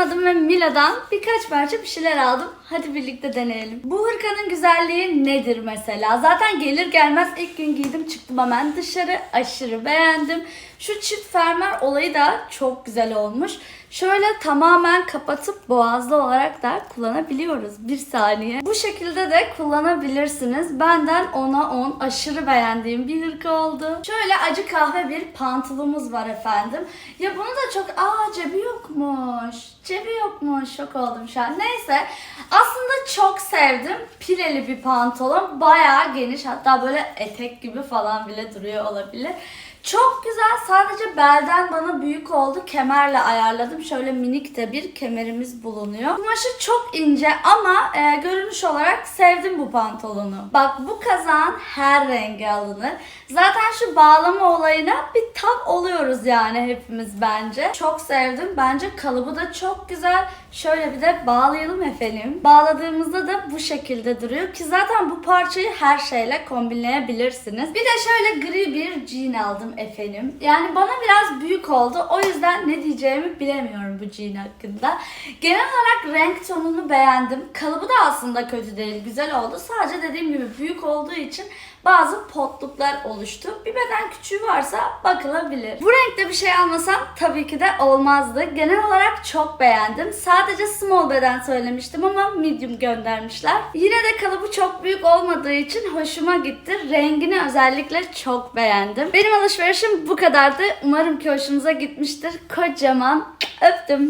kullanmadım ve Mila'dan birkaç parça bir şeyler aldım. Hadi birlikte deneyelim. Bu hırkanın güzelliği nedir mesela? Zaten gelir gelmez ilk gün giydim çıktım hemen dışarı. Aşırı beğendim. Şu çift fermuar olayı da çok güzel olmuş. Şöyle tamamen kapatıp boğazlı olarak da kullanabiliyoruz. Bir saniye. Bu şekilde de kullanabilirsiniz. Benden 10'a 10 aşırı beğendiğim bir hırka oldu. Şöyle acı kahve bir pantolumuz var efendim. Ya bunu da çok... Aa cebi Cebi yokmuş. Şok oldum şu an. Neyse. Aslında çok sevdim. Pileli bir pantolon. Bayağı geniş. Hatta böyle etek gibi falan bile duruyor olabilir. Çok güzel. Sadece belden bana büyük oldu. Kemerle ayarladım. Şöyle minik de bir kemerimiz bulunuyor. Kumaşı çok ince ama e, görünüş olarak sevdim bu pantolonu. Bak bu kazağın her rengi alınır. Zaten şu bağlama olayına bir tab oluyoruz yani hepimiz bence. Çok sevdim. Bence kalıbı da çok güzel. Şöyle bir de bağlayalım efendim. Bağladığımızda da bu şekilde duruyor ki zaten bu parçayı her şeyle kombinleyebilirsiniz. Bir de şöyle gri bir jean aldım efendim. Yani bana biraz büyük oldu. O yüzden ne diyeceğimi bilemiyorum bu jean hakkında. Genel olarak renk tonunu beğendim. Kalıbı da aslında kötü değil. Güzel oldu. Sadece dediğim gibi büyük olduğu için bazı potluklar oluştu. Bir beden küçüğü varsa bakılabilir. Bu renkte bir şey almasam tabii ki de olmazdı. Genel olarak çok beğendim. Sadece small beden söylemiştim ama medium göndermişler. Yine de kalıbı çok büyük olmadığı için hoşuma gitti. Rengini özellikle çok beğendim. Benim alışverişim bu kadardı. Umarım ki hoşunuza gitmiştir. Kocaman öptüm.